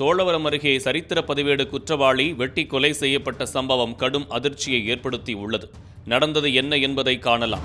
சோழவரம் அருகே சரித்திர பதிவேடு குற்றவாளி வெட்டி கொலை செய்யப்பட்ட சம்பவம் கடும் அதிர்ச்சியை ஏற்படுத்தி உள்ளது. நடந்தது என்ன என்பதை காணலாம்.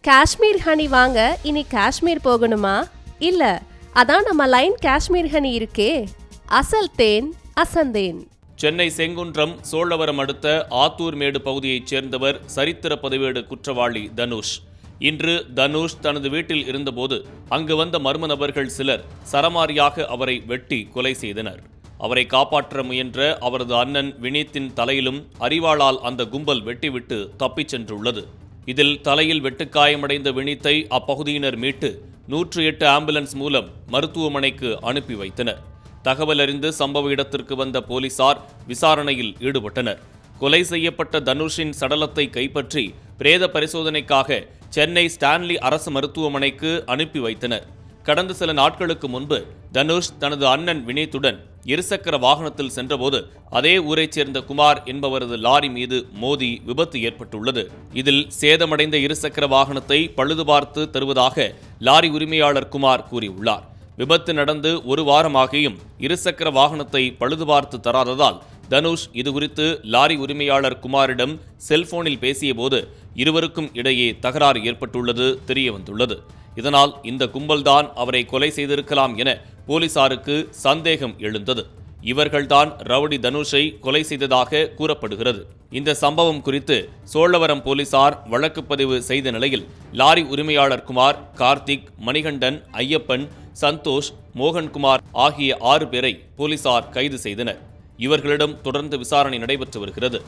காஷ்மீர் ஹனி வாங்க இனி காஷ்மீர் போகணுமா? இல்ல அதான் நம்ம லைன் காஷ்மீர் ஹனி இருக்கே. அசல் தேன் அசந்தேன். சென்னை செங்குன்றம் சோழவரம் அடுத்த ஆத்தூர்மேடு பகுதியைச் சேர்ந்தவர் சரித்திர பதிவேடு குற்றவாளி தனுஷ். இன்று தனுஷ் தனது வீட்டில் இருந்தபோது அங்கு வந்த மர்ம நபர்கள் சிலர் சரமாரியாக அவரை வெட்டி கொலை செய்தனர். அவரை காப்பாற்ற முயன்ற அவரது அண்ணன் வினீத்தின் தலையிலும் அறிவாளால் அந்த கும்பல் வெட்டிவிட்டு தப்பிச் சென்றுள்ளது. இதில் தலையில் வெட்டுக்காயமடைந்த வினீத்தை அப்பகுதியினர் மீட்டு நூற்று எட்டு ஆம்புலன்ஸ் மூலம் மருத்துவமனைக்கு அனுப்பி வைத்தனர். தகவல் அறிந்து சம்பவ இடத்திற்கு வந்த போலீசார் விசாரணையில் ஈடுபட்டனர். கொலை செய்யப்பட்ட தனுஷின் சடலத்தை கைப்பற்றி பிரேத பரிசோதனைக்காக சென்னை ஸ்டான்லி அரசு மருத்துவமனைக்கு அனுப்பி வைத்தனர். கடந்த சில நாட்களுக்கு முன்பு தனுஷ் தனது அண்ணன் வினீத்துடன் இருசக்கர வாகனத்தில் சென்றபோது அதே ஊரைச் சேர்ந்த குமார் என்பவரது லாரி மீது மோதி விபத்து ஏற்பட்டுள்ளது. இதில் சேதமடைந்த இருசக்கர வாகனத்தை பழுதுபார்த்து தருவதாக லாரி உரிமையாளர் குமார் கூறியுள்ளார். விபத்து நடந்து ஒரு வாரமாகியும் இருசக்கர வாகனத்தை பழுதுபார்த்து தராததால் தனுஷ் இதுகுறித்து லாரி உரிமையாளர் குமாரிடம் செல்போனில் பேசியபோது இருவருக்கும் இடையே தகராறு ஏற்பட்டுள்ளது தெரியவந்துள்ளது. இதனால் இந்த கும்பல்தான் அவரை கொலை செய்திருக்கலாம் என போலீசாருக்கு சந்தேகம் எழுந்தது. இவர்கள்தான் ரவுடி தனுஷை கொலை செய்ததாக கூறப்படுகிறது. இந்த சம்பவம் குறித்து சோழவரம் போலீசார் வழக்கு பதிவு செய்த நிலையில் லாரி உரிமையாளர் குமார் கார்த்திக் மணிகண்டன் ஐயப்பன் சந்தோஷ் மோகன்குமார் ஆகிய ஆறு பேரை போலீசார் கைது செய்தனர். இவர்களிடம் தொடர்ந்து விசாரணை நடைபெற்று வருகிறது.